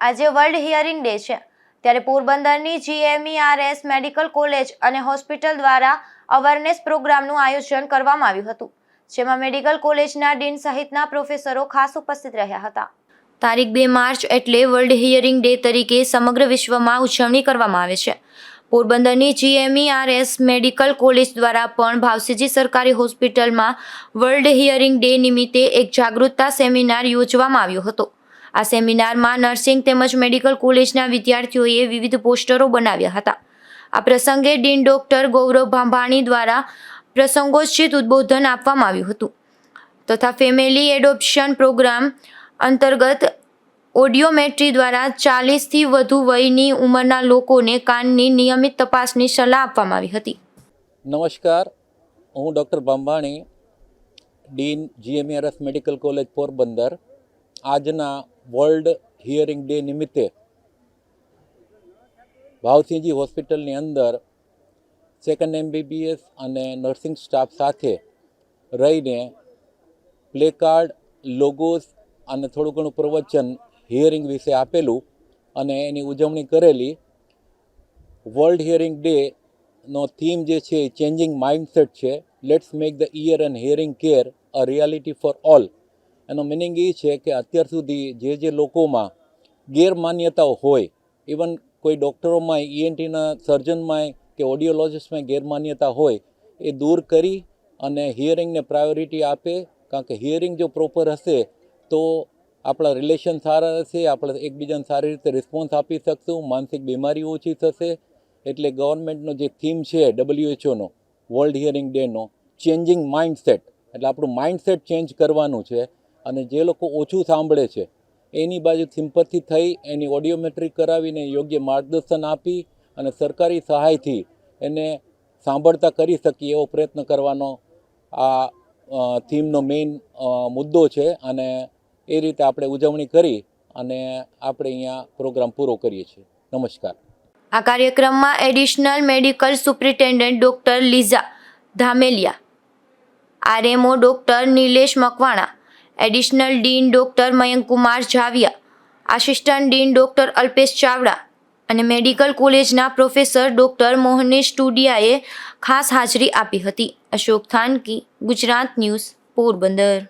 આજે world hearing day છે. ત્યારે પોરબંદરની જીએમઈઆરએસ મેડિકલ કોલેજ અને હોસ્પિટલ દ્વારા અવેરનેસ પ્રોગ્રામનું આયોજન કરવામાં આવ્યું હતું, જેમાં મેડિકલ કોલેજના ડીન સહિતના પ્રોફેસરો ખાસ ઉપસ્થિત રહ્યા હતા. તારીખ બે માર્ચ એટલે વર્લ્ડ હિયરિંગ ડે તરીકે સમગ્ર વિશ્વમાં ઉજવણી કરવામાં આવે છે. પોરબંદરની જીએમઈઆરએસ મેડિકલ કોલેજ દ્વારા પણ ભાવસીજી સરકારી હોસ્પિટલમાં વર્લ્ડ હિયરિંગ ડે નિમિત્તે એક જાગૃતતા સેમિનાર યોજવામાં આવ્યો હતો. આ સેમિનારમાં નર્સિંગ તેમજ મેડિકલ કોલેજના વિદ્યાર્થીઓએ વિવિધ પોસ્ટરો બનાવ્યા હતા. આ પ્રસંગે ડીન ડોક્ટર ગૌરવ ભાંભાણી દ્વારા પ્રસંગોચિત ઉદ્બોધન આપવામાં આવ્યું હતું તથા ફેમિલી એડોપ્શન પ્રોગ્રામ અંતર્ગત ઓડિયોમેટ્રી દ્વારા ચાલીસથી વધુ વયની ઉંમરના લોકોને કાનની નિયમિત તપાસની સલાહ આપવામાં આવી હતી. નમસ્કાર, હું doctor Bambhani dean GMERS medical college Porbandar. આજના વર્લ્ડ હિયરિંગ ડે નિમિત્તે ભાવસિંહજી હોસ્પિટલની અંદર સેકન્ડ એમબીબીએસ અને નર્સિંગ સ્ટાફ સાથે રહીને પ્લેકાર્ડ, લોગોસ અને થોડું ઘણું પ્રવચન હિયરિંગ વિશે આપેલું અને એની ઉજવણી કરેલી. વર્લ્ડ હિયરિંગ ડે નો થીમ જે છે ચેન્જિંગ માઇન્ડસેટ છે. Let's make the ear and hearing care a reality for all એનો મિનિંગ એ છે કે અત્યાર સુધી જે જે લોકોમાં ગેરમાન્યતાઓ હોય ઇવન કોઈ ડૉક્ટરોમાં ઈએનટીના સર્જનમાં કે ઓડિયોલોજિસ્ટમાં ગેરમાન્યતા હોય, એ દૂર કરી અને હિયરિંગને પ્રાયોરિટી આપે. કારણ કે હિયરિંગ જો પ્રોપર હશે, તો આપણા રિલેશન સારા રહેશે, આપણે એકબીજાને સારી રીતે રિસ્પોન્સ આપી શકશું, માનસિક બીમારી ઓછી થશે. એટલે ગવર્મેન્ટનો જે થીમ છે ડબલ્યુએચઓનો વર્લ્ડ હિયરિંગ ડેનો ચેન્જિંગ માઇન્ડસેટ એટલે આપણું માઇન્ડસેટ ચેન્જ કરવાનું છે. અને જે લોકો ઓછું સાંભળે છે, એની બાજુ સિમ્પથી થઈ એની ઓડિયોમેટ્રી કરાવીને યોગ્ય માર્ગદર્શન આપી અને સરકારી સહાયથી એને સાંભળતા કરી શકીએ એવો પ્રયત્ન કરવાનો આ થીમનો મેઇન મુદ્દો છે અને એ રીતે આપણે ઉજવણી કરી અને આપણે અહીંયા પ્રોગ્રામ પૂરો કરીએ છીએ. નમસ્કાર. આ કાર્યક્રમમાં additional medical superintendent doctor Liza Dhameliya, RMO doctor Nilesh Makwana additional dean doctor Mayankumar Zavia assistant dean doctor Alpesh Chavda અને મેડિકલ કોલેજના પ્રોફેસર ડોક્ટર મોહનેશ ટુડિયાએ ખાસ હાજરી આપી હતી. અશોક થાનકી, ગુજરાત ન્યૂઝ પોરબંદર.